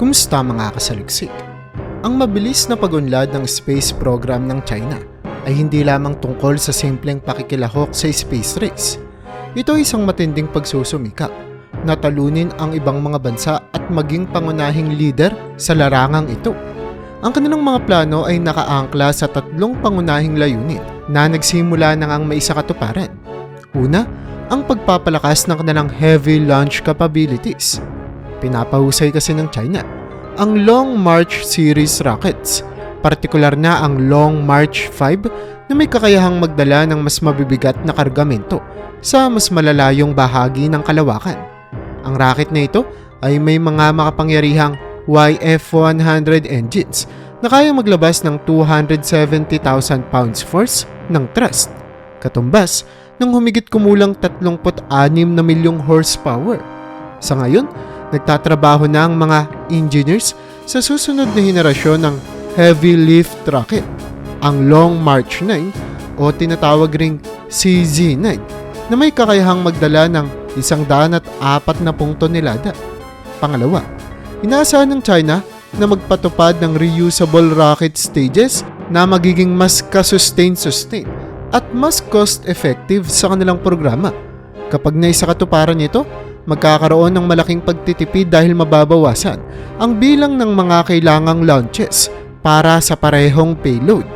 Kumusta mga kasaliksik? Ang mabilis na pagunlad ng space program ng China ay hindi lamang tungkol sa simpleng pakikilahok sa space race. Ito ay isang matinding pagsusumikap na talunin ang ibang mga bansa at maging pangunahing leader sa larangang ito. Ang kanilang mga plano ay nakaangkla sa tatlong pangunahing layunin na nagsimula na ang maisakatuparan. Una, ang pagpapalakas ng kanilang heavy launch capabilities. Pinapahusay kasi ng China ang Long March series rockets, partikular na ang Long March 5 na may kakayahang magdala ng mas mabibigat na kargamento sa mas malalayong bahagi ng kalawakan. Ang rocket na ito ay may mga makapangyarihang YF-100 engines na kayang maglabas ng 270,000 pounds force ng thrust, katumbas ng humigit kumulang 36 na milyong horsepower. Sa ngayon, nagtatrabaho na ang mga engineers sa susunod na henerasyon ng heavy lift rocket, ang Long March 9 o tinatawag ring CZ-9 na may kakayahang magdala ng isang daan at apat na pung tonelada. Pangalawa, inaasahan ng China na magpatupad ng reusable rocket stages na magiging mas ka-sustain-sustain at mas cost-effective sa kanilang programa. Kapag naisakatuparan nito, magkakaroon ng malaking pagtitipid dahil mababawasan ang bilang ng mga kailangang launches para sa parehong payload.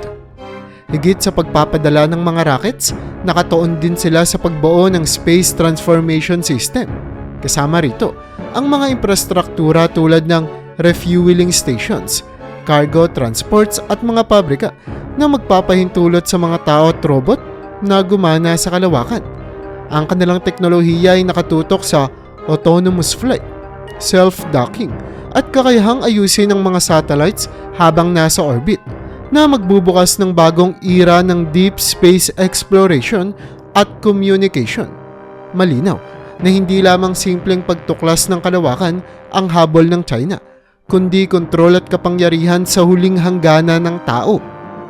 Higit sa pagpapadala ng mga rockets, nakatuon din sila sa pagbuo ng Space Transformation System. Kasama rito ang mga infrastruktura tulad ng refueling stations, cargo transports at mga pabrika na magpapahintulot sa mga tao at robot na gumana sa kalawakan. Ang kanilang teknolohiya ay nakatutok sa autonomous flight, self-docking, at kakayahang ayusin ng mga satellites habang nasa orbit na magbubukas ng bagong era ng deep space exploration at communication. Malinaw na hindi lamang simpleng pagtuklas ng kalawakan ang habol ng China, kundi kontrol at kapangyarihan sa huling hanggana ng tao.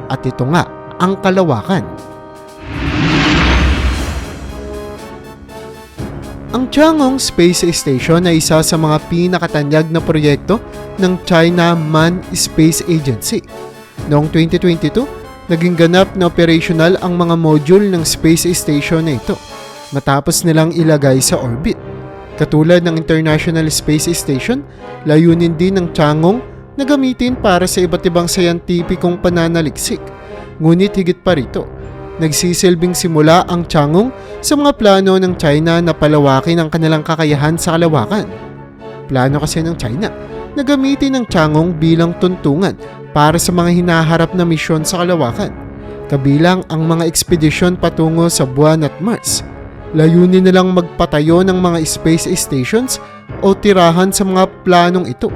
At ito nga, ang kalawakan. Ang Chang'e Space Station ay isa sa mga pinakatanyag na proyekto ng China Manned Space Agency. Noong 2022, naging ganap na operational ang mga module ng space station na ito matapos nilang ilagay sa orbit. Katulad ng International Space Station, layunin din ng Chang'e na gamitin para sa iba't ibang sayantipikong pananaliksik. Ngunit higit pa rito, nagsisilbing simula ang Chang'e sa mga plano ng China na palawakin ang kanilang kakayahan sa kalawakan. Plano kasi ng China na gamitin ang Chang'e bilang tuntungan para sa mga hinaharap na misyon sa kalawakan, kabilang ang mga ekspedisyon patungo sa buwan at Mars. Layunin nilang magpatayo ng mga space stations o tirahan sa mga planong ito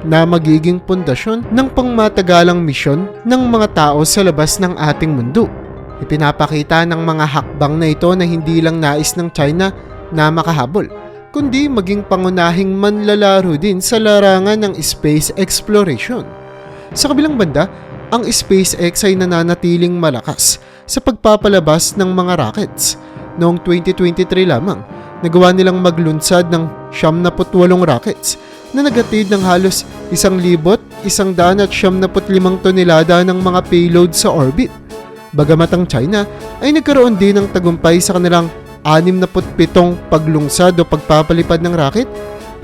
na magiging pundasyon ng pangmatagalang misyon ng mga tao sa labas ng ating mundo. Ipinapakita ng mga hakbang na ito na hindi lang nais ng China na makahabol, kundi maging pangunahing manlalaro din sa larangan ng space exploration. Sa kabilang banda, ang SpaceX ay nananatiling malakas sa pagpapalabas ng mga rockets. Noong 2023 lamang, nagawa nilang maglunsad ng 78 rockets na nagatid ng halos 1,175 tonelada ng mga payload sa orbit. Bagamat ang China ay nagkaroon din ng tagumpay sa kanilang 67 paglungsad o pagpapalipad ng rocket,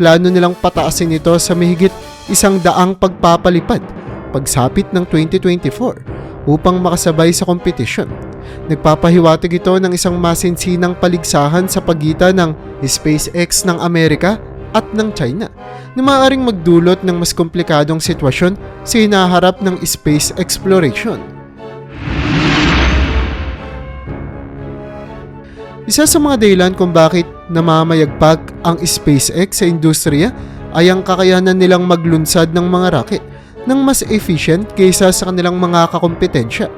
plano nilang pataasin ito sa mahigit isang daang pagpapalipad pagsapit ng 2024 upang makasabay sa kompetisyon. Nagpapahiwatig ito ng isang masinsinang paligsahan sa pagitan ng SpaceX ng Amerika at ng China na maaaring magdulot ng mas komplikadong sitwasyon sa hinaharap ng space exploration. Isa sa mga dahilan kung bakit namamayagpag ang SpaceX sa industriya ay ang kakayanan nilang maglunsad ng mga rocket ng mas efficient kaysa sa kanilang mga kakompetensya.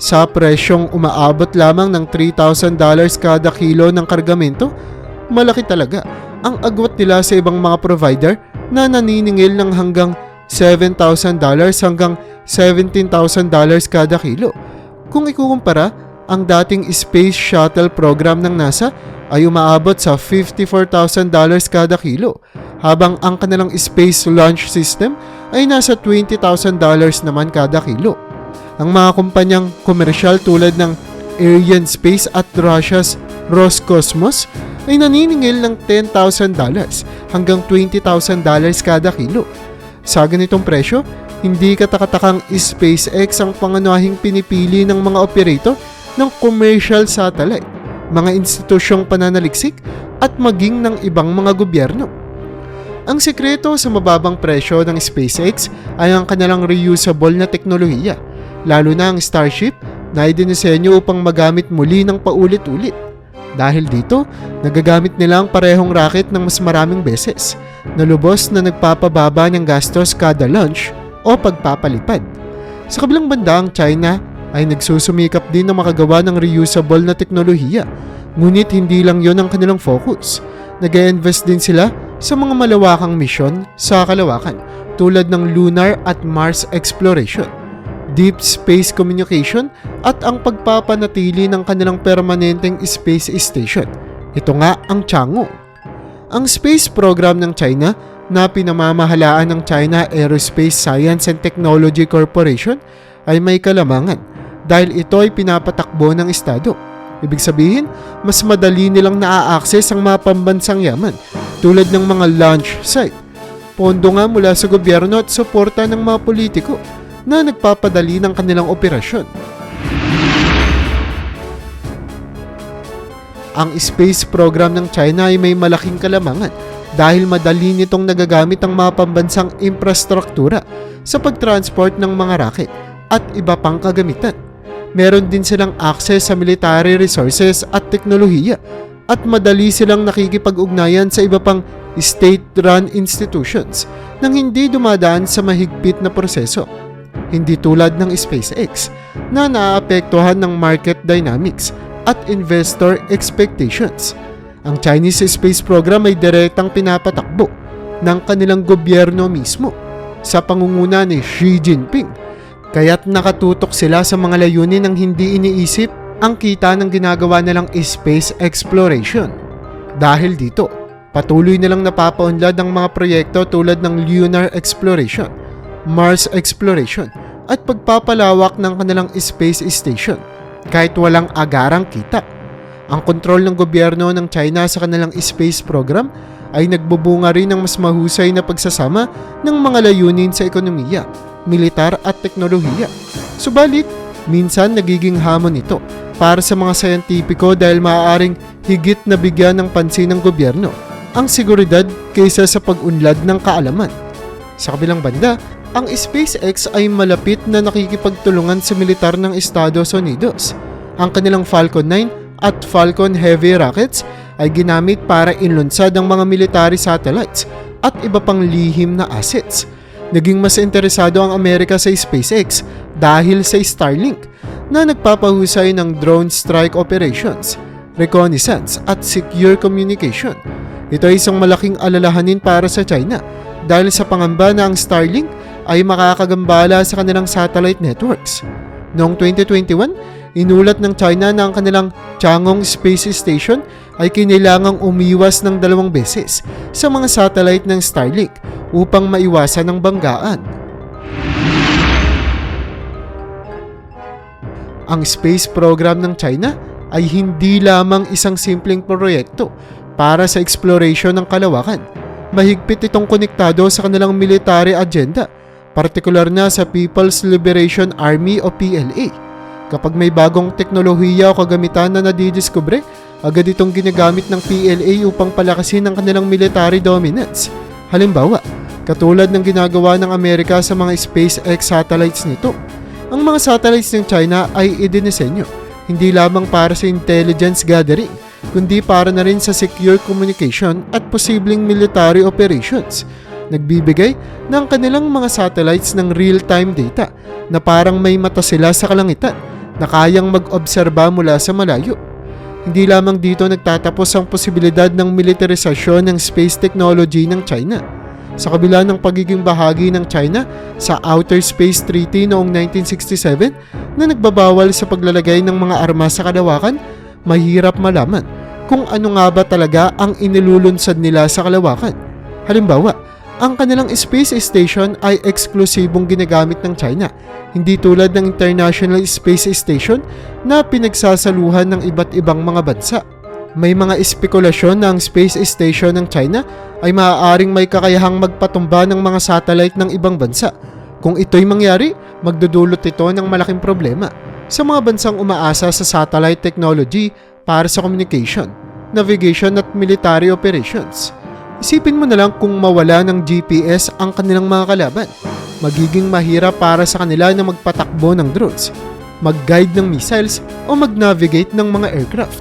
Sa presyong umaabot lamang ng $3,000 kada kilo ng kargamento, malaki talaga ang agwat nila sa ibang mga provider na naniningil ng hanggang $7,000 hanggang $17,000 kada kilo. Kung ikukumpara, ang dating space shuttle program ng NASA ay umaabot sa $54,000 kada kilo, habang ang kanilang space launch system ay nasa $20,000 naman kada kilo. Ang mga kumpanyang komersyal tulad ng Ariane Space at Russia's Roscosmos ay naniningil ng $10,000 hanggang $20,000 kada kilo. Sa ganitong presyo, hindi katakatakang SpaceX ang pangunahing pinipili ng mga operator ng commercial satellite, mga institusyong pananaliksik at maging ng ibang mga gobyerno. Ang sikreto sa mababang presyo ng SpaceX ay ang kanilang reusable na teknolohiya, lalo na ang Starship na idinisenyo upang magamit muli ng paulit-ulit. Dahil dito, nagagamit nila ang parehong rocket ng mas maraming beses, na lubos na nagpapababa ng gastos kada launch o pagpapalipad. Sa kabilang banda, ang China ay nagsusumikap din na makagawa ng reusable na teknolohiya. Ngunit hindi lang yon ang kanilang focus. nag invest din sila sa mga malawakang misyon sa kalawakan tulad ng lunar at Mars exploration, deep space communication at ang pagpapanatili ng kanilang permanenteng space station. Ito nga ang Chang'e. Ang space program ng China na pinamamahalaan ng China Aerospace Science and Technology Corporation ay may kalamangan dahil ito ay pinapatakbo ng Estado. Ibig sabihin, mas madali nilang naa-access ang mga pambansang yaman tulad ng mga launch site. Pondo nga mula sa gobyerno at suporta ng mga politiko na nagpapadali ng kanilang operasyon. Ang space program ng China ay may malaking kalamangan dahil madali nitong nagagamit ang mga pambansang infrastruktura sa pagtransport ng mga rocket at iba pang kagamitan. Meron din silang access sa military resources at teknolohiya at madali silang nakikipag-ugnayan sa iba pang state-run institutions nang hindi dumadaan sa mahigpit na proseso. Hindi tulad ng SpaceX na naaapektuhan ng market dynamics at investor expectations. Ang Chinese space program ay direktang pinapatakbo ng kanilang gobyerno mismo sa pangunguna ni Xi Jinping. Kaya't nakatutok sila sa mga layunin ng hindi iniisip ang kita ng ginagawa nilang space exploration. Dahil dito, patuloy nilang napapaunlad ang mga proyekto tulad ng lunar exploration, Mars exploration, at pagpapalawak ng kanilang space station kahit walang agarang kita. Ang kontrol ng gobyerno ng China sa kanilang space program ay nagbubunga rin ng mas mahusay na pagsasama ng mga layunin sa ekonomiya, militar at teknolohiya. Subalit, minsan nagiging hamon ito para sa mga sayantipiko dahil maaaring higit na bigyan ng pansin ng gobyerno ang seguridad kaysa sa pag-unlad ng kaalaman. Sa kabilang banda, ang SpaceX ay malapit na nakikipagtulungan sa militar ng Estados Unidos. Ang kanilang Falcon 9 at Falcon Heavy rockets ay ginamit para inlunsad ang mga military satellites at iba pang lihim na assets. Naging mas interesado ang Amerika sa SpaceX dahil sa Starlink na nagpapahusay ng drone strike operations, reconnaissance at secure communication. Ito ay isang malaking alalahanin para sa China dahil sa pangamba na ang Starlink ay makakagambala sa kanilang satellite networks. Noong 2021, Inulat ng China na ang kanilang Chang'e Space Station ay kinailangang umiwas ng dalawang beses sa mga satellite ng Starlink upang maiwasan ang banggaan. Ang space program ng China ay hindi lamang isang simpleng proyekto para sa exploration ng kalawakan. Mahigpit itong konektado sa kanilang military agenda, partikular na sa People's Liberation Army o PLA Kapag may bagong teknolohiya o kagamitan na nadidiskubre, agad itong ginagamit ng PLA upang palakasin ang kanilang military dominance. Halimbawa, katulad ng ginagawa ng Amerika sa mga SpaceX satellites nito. Ang mga satellites ng China ay idinisenyo hindi lamang para sa intelligence gathering, kundi para na rin sa secure communication at posibleng military operations. Nagbibigay ng kanilang mga satellites ng real-time data na parang may mata sila sa kalangitan na kayang mag-obserba mula sa malayo. Hindi lamang dito nagtatapos ang posibilidad ng militarisasyon ng space technology ng China. Sa kabila ng pagiging bahagi ng China sa Outer Space Treaty noong 1967 na nagbabawal sa paglalagay ng mga armas sa kalawakan, mahirap malaman kung ano nga ba talaga ang inilulunsad nila sa kalawakan. Halimbawa, ang kanilang space station ay eksklusibong ginagamit ng China, hindi tulad ng International Space Station na pinagsasaluhan ng iba't ibang mga bansa. May mga espekulasyon na ang space station ng China ay maaaring may kakayahang magpatumba ng mga satellite ng ibang bansa. Kung ito'y mangyari, magdudulot ito ng malaking problema sa mga bansang umaasa sa satellite technology para sa communication, navigation at military operations. Isipin mo na lang kung mawala ng GPS ang kanilang mga kalaban. Magiging mahirap para sa kanila na magpatakbo ng drones, mag-guide ng missiles o mag-navigate ng mga aircraft.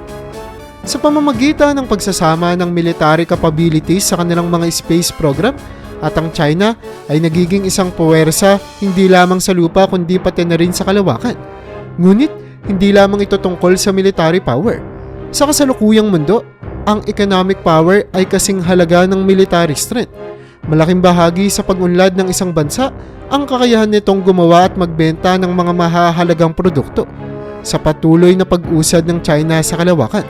Sa pamamagitan ng pagsasama ng military capabilities sa kanilang mga space program at ang China ay nagiging isang puwersa hindi lamang sa lupa kundi pati na rin sa kalawakan. Ngunit hindi lamang ito tungkol sa military power. Sa kasalukuyang mundo, ang economic power ay kasing halaga ng military strength. Malaking bahagi sa pag-unlad ng isang bansa ang kakayahan nitong gumawa at magbenta ng mga mahahalagang produkto. Sa patuloy na pag-usad ng China sa kalawakan,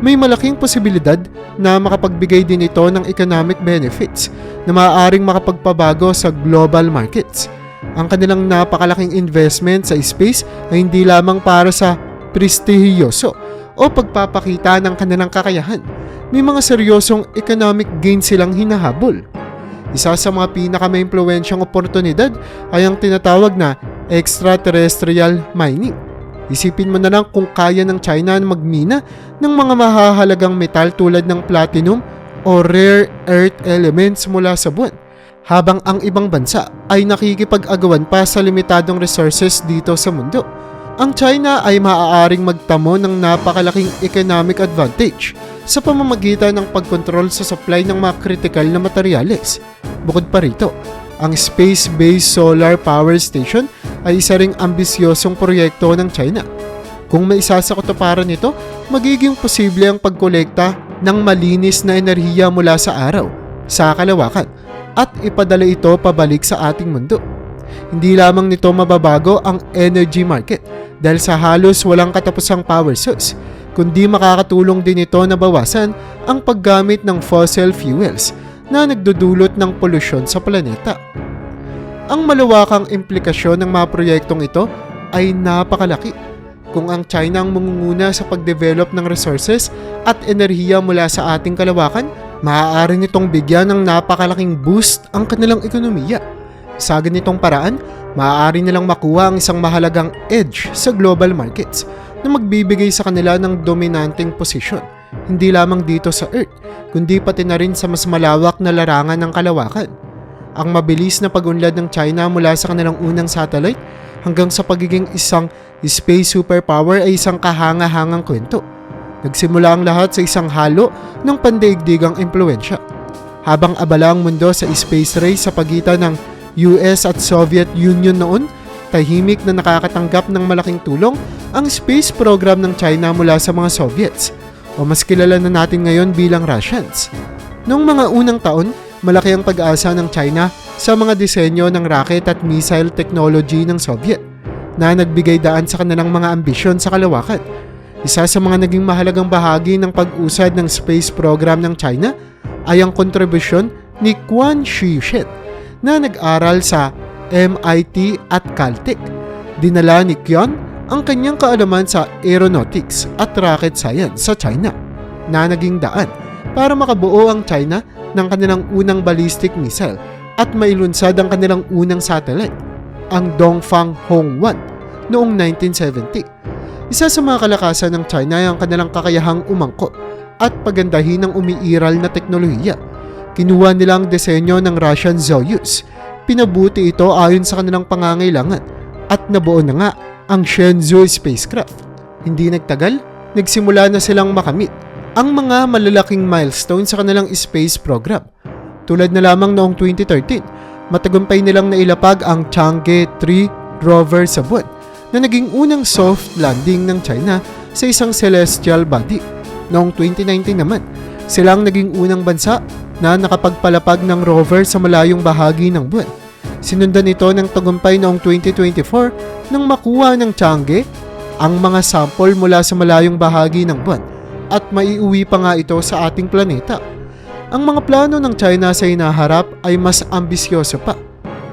may malaking posibilidad na makapagbigay din ito ng economic benefits na maaaring makapagpabago sa global markets. Ang kanilang napakalaking investment sa space ay hindi lamang para sa prestihiyoso o pagpapakita ng kanilang kakayahan. May mga seryosong economic gain silang hinahabol. Isa sa mga pinaka-maimpluwensyang oportunidad ay ang tinatawag na extraterrestrial mining. Isipin mo na lang kung kaya ng China na magmina ng mga mahahalagang metal tulad ng platinum o rare earth elements mula sa buwan. Habang ang ibang bansa ay nakikipag-agawan pa sa limitadong resources dito sa mundo. Ang China ay maaaring magtamo ng napakalaking economic advantage sa pamamagitan ng pagkontrol sa supply ng mga critical na materyales. Bukod pa rito, ang space-based solar power station ay isa ring ambisyosong proyekto ng China. Kung may isa sa katuparan nito, magiging posible ang pagkolekta ng malinis na enerhiya mula sa araw, sa kalawakan, at ipadala ito pabalik sa ating mundo. Hindi lamang nito mababago ang energy market dahil sa halos walang katapusang power source, kundi makakatulong din ito na bawasan ang paggamit ng fossil fuels na nagdudulot ng polusyon sa planeta. Ang malawakang implikasyon ng mga proyektong ito ay napakalaki. Kung ang China ang mangunguna sa pagdevelop ng resources at enerhiya mula sa ating kalawakan, maaari nitong bigyan ng napakalaking boost ang kanilang ekonomiya. Sa ganitong paraan, maaari nilang makuha ang isang mahalagang edge sa global markets na magbibigay sa kanila ng dominanting posisyon, hindi lamang dito sa Earth, kundi pati na rin sa mas malawak na larangan ng kalawakan. Ang mabilis na pag-unlad ng China mula sa kanilang unang satellite hanggang sa pagiging isang space superpower ay isang kahanga-hangang kwento. Nagsimula ang lahat sa isang halo ng pandaigdigang impluensya. Habang abala ang mundo sa space race sa pagitan ng US at Soviet Union noon, tahimik na nakakatanggap ng malaking tulong ang space program ng China mula sa mga Soviets o mas kilala na natin ngayon bilang Russians. Noong mga unang taon, malaki ang pag-asa ng China sa mga disenyo ng rocket at missile technology ng Soviet na nagbigay daan sa kanilang mga ambisyon sa kalawakan. Isa sa mga naging mahalagang bahagi ng pag-usad ng space program ng China ay ang kontribusyon ni Quan Shih-shen na nag-aral sa MIT at Caltech. Dinala ni Kyon ang kanyang kaalaman sa aeronautics at rocket science sa China na naging daan para makabuo ang China ng kanilang unang ballistic missile at mailunsad ang kanilang unang satellite, ang Dongfang Hong-1 noong 1970. Isa sa mga kalakasan ng China ay ang kanilang kakayahang umangko at pagandahin ang umiiral na teknolohiya. Kinuha nila ang disenyo ng Russian Soyuz. Pinabuti ito ayon sa kanilang pangangailangan at nabuo na nga ang Shenzhou spacecraft. Hindi nagtagal, nagsimula na silang makamit ang mga malalaking milestone sa kanilang space program. Tulad na lamang noong 2013, matagumpay nilang nailapag ang Chang'e 3 rover sa buwan na naging unang soft landing ng China sa isang celestial body. Noong 2019 naman, silang naging unang bansa na nakapagpalapag ng rover sa malayong bahagi ng buwan. Sinundan ito ng tagumpay noong 2024 nang makuha ng Chang'e ang mga sample mula sa malayong bahagi ng buwan at maiuwi pa nga ito sa ating planeta. Ang mga plano ng China sa inaharap ay mas ambisyoso pa.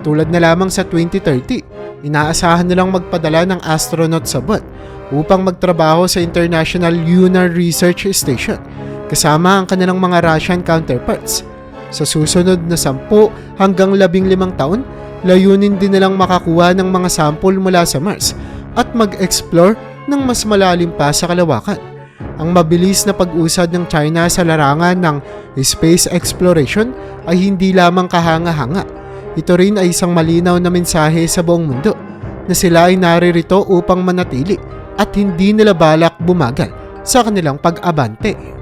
Tulad na lamang sa 2030, inaasahan nilang magpadala ng astronaut sa buwan upang magtrabaho sa International Lunar Research Station kasama ang kanilang mga Russian counterparts. Sa susunod na 10 hanggang 15 taon, layunin din nilang makakuha ng mga sample mula sa Mars at mag-explore ng mas malalim pa sa kalawakan. Ang mabilis na pag-usad ng China sa larangan ng space exploration ay hindi lamang kahanga-hanga. Ito rin ay isang malinaw na mensahe sa buong mundo na sila ay naririto upang manatili at hindi nila balak bumagal sa kanilang pag-abante.